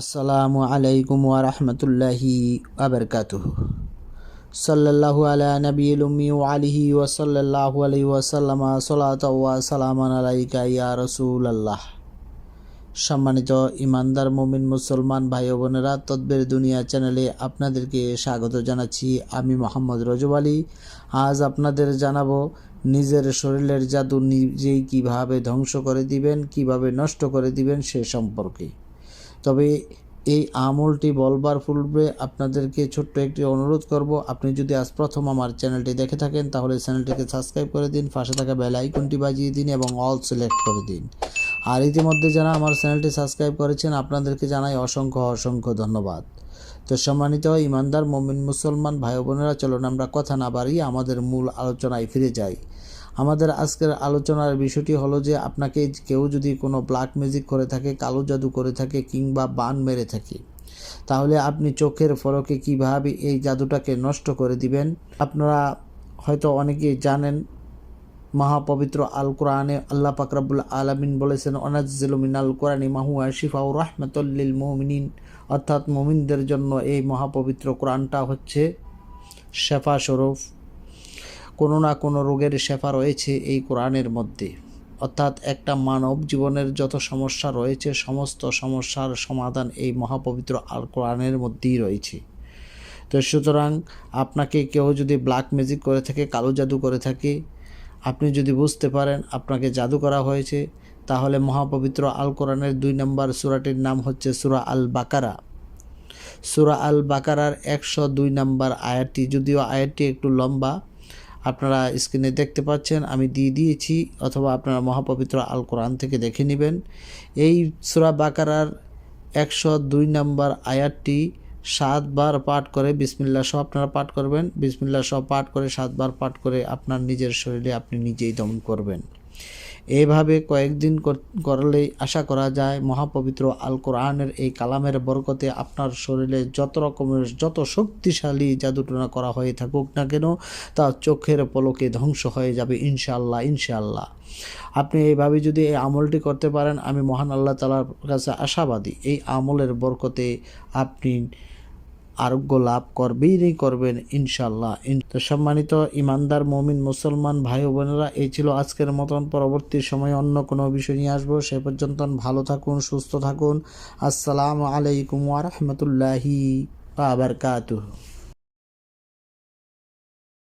আসসালামু আলাইকুম ওয়া রাহমাতুল্লাহি ওয়া বারাকাতুহু। সাল্লাল্লাহু আলা নবিয়িল উম্মি ওয়া আলিহি ওয়া সাল্লাল্লাহু আলাইহি ওয়া সাল্লামা সালাতু ওয়া সালামান আলাইকা ইয়া রাসূলুল্লাহ। সম্মানিত ইমানদার মুমিন মুসলমান ভাই বোনেরা তদ্বের দুনিয়া চ্যানেলে আপনাদেরকে স্বাগত জানাচ্ছি। আমি মোহাম্মদ রজব আলী। আজ আপনাদের জানাব নিজের শরীরের জাদু নিজেই কীভাবে ধ্বংস করে দিবেন, কীভাবে নষ্ট করে দিবেন সে সম্পর্কে। তবে এই আমলটি বলবার পূর্বে আপনাদেরকে ছোট্ট একটি অনুরোধ করব, আপনি যদি আজ প্রথম আমার চ্যানেলটি দেখে থাকেন, তাহলে চ্যানেলটিকে সাবস্ক্রাইব করে দিন, পাশে থাকা বেল আইকনটি বাজিয়ে দিন এবং অল সিলেক্ট করে দিন। আর ইতিমধ্যে যারা আমার চ্যানেলটি সাবস্ক্রাইব করেছেন, আপনাদেরকে জানাই অসংখ্য অসংখ্য ধন্যবাদ। তো সম্মানিত ইমানদার, মমিন মুসলমান ভাই বোনেরা, চলুন আমরা কথা না বাড়িয়ে আমাদের মূল আলোচনায় ফিরে যাই। আমাদের আজকের আলোচনার বিষয়টি হলো যে আপনাকে কেউ যদি কোনো ব্ল্যাক ম্যাজিক করে থাকে, কালো জাদু করে থাকে কিংবা বান মেরে থাকে, তাহলে আপনি চোখের ফলকে কীভাবে এই জাদুটাকে নষ্ট করে দিবেন? আপনারা হয়তো অনেকেই জানেন, মহাপবিত্র আল কোরআনে আল্লাহ পাকরাবুল আলমিন বলেছেন অনাজিল আল কোরআনি মাহু আশিফা ও রহমতুল্লিল মমিনিন অর্থাৎ মমিনদের জন্য এই মহাপবিত্র কোরআনটা হচ্ছে শেফা স্বরূপ। কোনো না কোনো রোগের শেফা রয়েছে এই কোরআনের মধ্যে। অর্থাৎ একটা মানব জীবনের যত সমস্যা রয়েছে, সমস্ত সমস্যার সমাধান এই মহাপবিত্র আল কোরআনের মধ্যেই রয়েছে। তো সুতরাং আপনাকে কেউ যদি ব্ল্যাক ম্যাজিক করে থাকে, কালো জাদু করে থাকে, আপনি যদি বুঝতে পারেন আপনাকে জাদু করা হয়েছে, তাহলে মহাপবিত্র আল কোরআনের দুই নম্বর সুরাটির নাম হচ্ছে সুরা আল বাকারা। সুরা আল বাকারার একশো দুই নম্বর আয়াতটি, যদিও আয়াতটি একটু লম্বা আপনারা স্ক্রিনে দেখতে পাচ্ছেন, আমি দিয়ে দিয়েছি, অথবা আপনারা মহাপবিত্র আল কোরআন থেকে দেখে নেবেন। এই সুরা বাকারার একশো দুই নম্বর আয়াতটি সাতবার পাঠ করে বিসমিল্লা সহ আপনারা পাঠ করবেন। বিসমিল্লা সহ পাঠ করে সাতবার পাঠ করে আপনার নিজের শরীরে আপনি নিজেই দমন করবেন। এইভাবে কয়েকদিন করলেই আশা করা যায় মহাপবিত্র আল কোরআনের এই কালামের বরকতে আপনার শরীরে যত রকমের, যত শক্তিশালী জাদুটনা করা হয়ে থাকুক না কেন, তা চোখের পলকে ধ্বংস হয়ে যাবে ইনশাআল্লাহ ইনশাআল্লাহ। আপনি এইভাবে যদি এই আমলটি করতে পারেন, আমি মহান আল্লাহ তালার কাছে আশাবাদী। এই আমলের বরকতে আপনি আরোগ্য লাভ করবেই করবেন ইনশাল্লাহ তো সম্মানিত ইমানদার, মমিন, মুসলমান ভাই বোনেরা, এই ছিল আজকের মতন। পরবর্তী সময়ে অন্য কোনো বিষয় নিয়ে আসব। সে পর্যন্ত ভালো থাকুন, সুস্থ থাকুন। আসসালামু আলাইকুম ওয়া বারাকাতুহু।